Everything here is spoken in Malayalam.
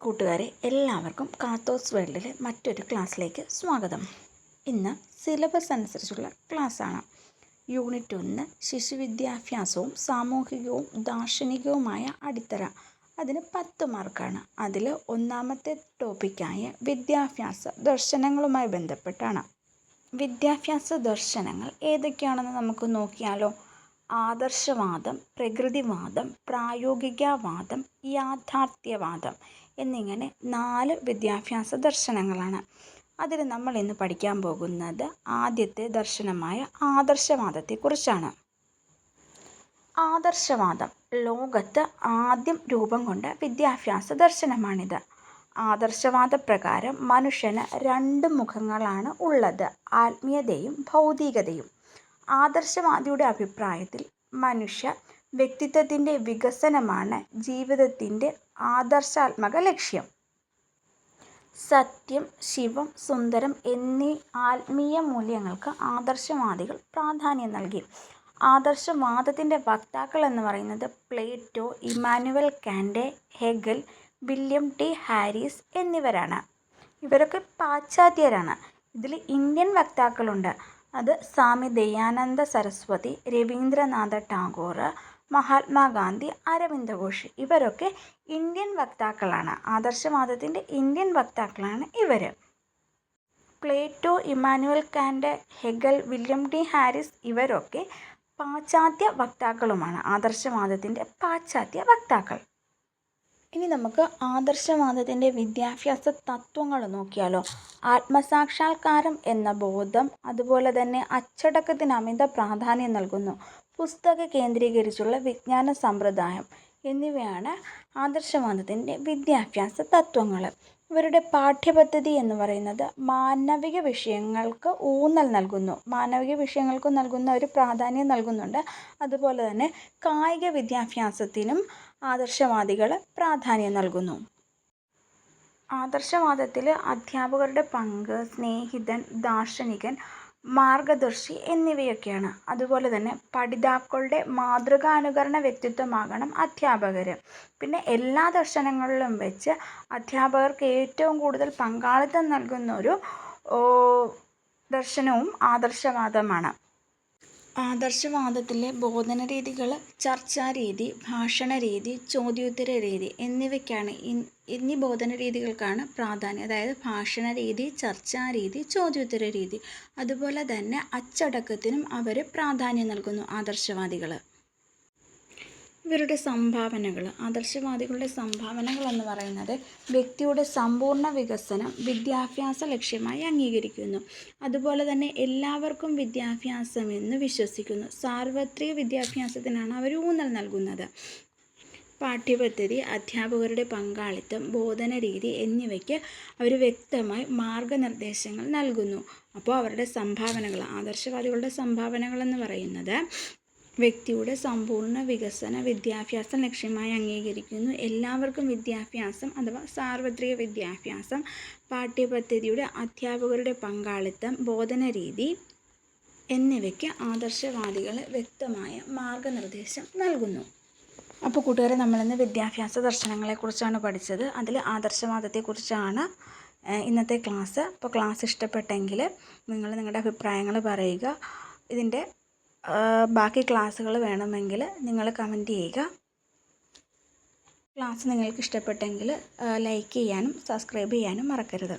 കൂട്ടുകാരെ എല്ലാവർക്കും കാത്തോസ് വേൾഡിലെ മറ്റൊരു ക്ലാസ്സിലേക്ക് സ്വാഗതം. ഇന്ന് സിലബസ് അനുസരിച്ചുള്ള ക്ലാസ്സാണ്. യൂണിറ്റ് ഒന്ന് ശിശുവിദ്യാഭ്യാസവും സാമൂഹികവും ദാർശനികവുമായ അടിത്തറ. അതിന് പത്ത് മാർക്കാണ്. അതിൽ ഒന്നാമത്തെ ടോപ്പിക്കായ വിദ്യാഭ്യാസ ദർശനങ്ങളുമായി ബന്ധപ്പെട്ടാണ്. വിദ്യാഭ്യാസ ദർശനങ്ങൾ ഏതൊക്കെയാണെന്ന് നമുക്ക് നോക്കിയാലോ? ആദർശവാദം പ്രകൃതിവാദം പ്രായോഗികവാദം യാഥാർത്ഥ്യവാദം എന്നിങ്ങനെ നാല് വിദ്യാഭ്യാസ ദർശനങ്ങളാണ്. അതിൽ നമ്മൾ ഇന്ന് പഠിക്കാൻ പോകുന്നത് ആദ്യത്തെ ദർശനമായ ആദർശവാദത്തെക്കുറിച്ചാണ്. ആദർശവാദം ലോകത്ത് ആദ്യം രൂപം കൊണ്ട വിദ്യാഭ്യാസ ദർശനമാണിത്. ആദർശവാദ പ്രകാരം മനുഷ്യന് രണ്ട് മുഖങ്ങളാണ് ഉള്ളത് ആത്മീയതയും ഭൗതികതയും. ആദർശവാദിയുടെ അഭിപ്രായത്തിൽ മനുഷ്യ വ്യക്തിത്വത്തിന്റെ വികസനമാണ് ജീവിതത്തിന്റെ ആദർശാത്മക ലക്ഷ്യം. സത്യം ശിവം സുന്ദരം എന്നീ ആത്മീയ മൂല്യങ്ങൾക്ക് ആദർശവാദികൾ പ്രാധാന്യം നൽകി. ആദർശവാദത്തിന്റെ വക്താക്കൾ എന്ന് പറയുന്നത് Plato Immanuel Kant Hegel William T. Harris എന്നിവരാണ്. ഇവരൊക്കെ പാശ്ചാത്യരാണ്. ഇതിൽ ഇന്ത്യൻ വക്താക്കളുണ്ട്. അത് സ്വാമി ദയാനന്ദ സരസ്വതി രവീന്ദ്രനാഥ ടാഗോർ മഹാത്മാഗാന്ധി അരവിന്ദ ഘോഷ് ഇവരൊക്കെ ഇന്ത്യൻ വക്താക്കളാണ്. ആദർശവാദത്തിന്റെ ഇന്ത്യൻ വക്താക്കളാണ് ഇവർ Plato Immanuel Kant Hegel William D Harris ഇവരൊക്കെ പാശ്ചാത്യ വക്താക്കളുമാണ്. ആദർശവാദത്തിന്റെ പാശ്ചാത്യ വക്താക്കൾ. ഇനി നമുക്ക് ആദർശവാദത്തിന്റെ വിദ്യാഭ്യാസ തത്വങ്ങൾ നോക്കിയാലോ. ആത്മസാക്ഷാത്കാരം എന്ന ബോധം അതുപോലെ തന്നെ അച്ചടക്കത്തിന് അമിത പ്രാധാന്യം നൽകുന്നു. പുസ്തക കേന്ദ്രീകരിച്ചുള്ള വിജ്ഞാന സമ്പ്രദായം എന്നിവയാണ് ആദർശവാദത്തിന്റെ വിദ്യാഭ്യാസ തത്വങ്ങൾ. ഇവരുടെ പാഠ്യപദ്ധതി എന്ന് പറയുന്നത് മാനവിക വിഷയങ്ങൾക്ക് ഊന്നൽ നൽകുന്നു. മാനവിക വിഷയങ്ങൾക്ക് നൽകുന്ന ഒരു പ്രാധാന്യം നൽകുന്നുണ്ട്. അതുപോലെ തന്നെ കായിക വിദ്യാഭ്യാസത്തിനും ആദർശവാദികൾ പ്രാധാന്യം നൽകുന്നു. ആദർശവാദത്തിൽ അധ്യാപകരുടെ പങ്ക് സ്നേഹിതൻ ദാർശനികൻ മാർഗദർശി എന്നിവയൊക്കെയാണ്. അതുപോലെ തന്നെ പഠിതാക്കളുടെ മാതൃകാനുകരണ വ്യക്തിത്വമാകണം അധ്യാപകർ പിന്നെ എല്ലാ ദർശനങ്ങളിലും വെച്ച് അധ്യാപകർക്ക് ഏറ്റവും കൂടുതൽ പങ്കാളിത്തം നൽകുന്ന ഒരു ദർശനവും ആദർശവാദമാണ്. ആദർശവാദത്തിലെ ബോധന രീതികൾ ചർച്ചാരീതി ഭാഷണ രീതി ചോദ്യോത്തര രീതി എന്നിവയ്ക്കാണ് എന്നീ ബോധന രീതികൾക്കാണ് പ്രാധാന്യം. അതായത് ഭാഷണ രീതി ചർച്ചാരീതി ചോദ്യോത്തര രീതി അതുപോലെ തന്നെ അച്ചടക്കത്തിനും അവർ പ്രാധാന്യം നൽകുന്നു ആദർശവാദികൾ ഇവരുടെ സംഭാവനകൾ ആദർശവാദികളുടെ സംഭാവനകൾ എന്ന് പറയുന്നത് വ്യക്തിയുടെ സമ്പൂർണ വികസനം വിദ്യാഭ്യാസ ലക്ഷ്യമായി അംഗീകരിക്കുന്നു. അതുപോലെ തന്നെ എല്ലാവർക്കും വിദ്യാഭ്യാസം എന്ന് വിശ്വസിക്കുന്നു. സാർവത്രിക വിദ്യാഭ്യാസത്തിനാണ് അവർ ഊന്നൽ നൽകുന്നത്. പാഠ്യപദ്ധതി അധ്യാപകരുടെ പങ്കാളിത്തം ബോധന രീതി എന്നിവയ്ക്ക് അവർ വ്യക്തമായി മാർഗനിർദ്ദേശങ്ങൾ നൽകുന്നു. അപ്പോൾ അവരുടെ സംഭാവനകൾ ആദർശവാദികളുടെ സംഭാവനകൾ എന്ന് പറയുന്നത് വ്യക്തിയുടെ സമ്പൂർണ വികസന വിദ്യാഭ്യാസം ലക്ഷ്യമായി അംഗീകരിക്കുന്നു. എല്ലാവർക്കും വിദ്യാഭ്യാസം അഥവാ സാർവത്രിക വിദ്യാഭ്യാസം പാഠ്യപദ്ധതിയുടെ അധ്യാപകരുടെ പങ്കാളിത്തം ബോധന രീതി എന്നിവയ്ക്ക് ആദർശവാദികൾ വ്യക്തമായ മാർഗനിർദ്ദേശം നൽകുന്നു. അപ്പോൾ കൂട്ടുകാരെ നമ്മളിന്ന് വിദ്യാഭ്യാസ ദർശനങ്ങളെക്കുറിച്ചാണ് പഠിച്ചത്. അതിൽ ആദർശവാദത്തെക്കുറിച്ചാണ് ഇന്നത്തെ ക്ലാസ്. അപ്പോൾ ക്ലാസ് ഇഷ്ടപ്പെട്ടെങ്കിൽ നിങ്ങൾ നിങ്ങളുടെ അഭിപ്രായങ്ങൾ പറയുക. ഇതിന്റെ ബാക്കി ക്ലാസ്സുകൾ വേണമെങ്കിൽ നിങ്ങൾ കമന്റ് ചെയ്യുക. ക്ലാസ് നിങ്ങൾക്ക് ഇഷ്ടപ്പെട്ടെങ്കിൽ ലൈക്ക് ചെയ്യാനും സബ്സ്ക്രൈബ് ചെയ്യാനും മറക്കരുത്.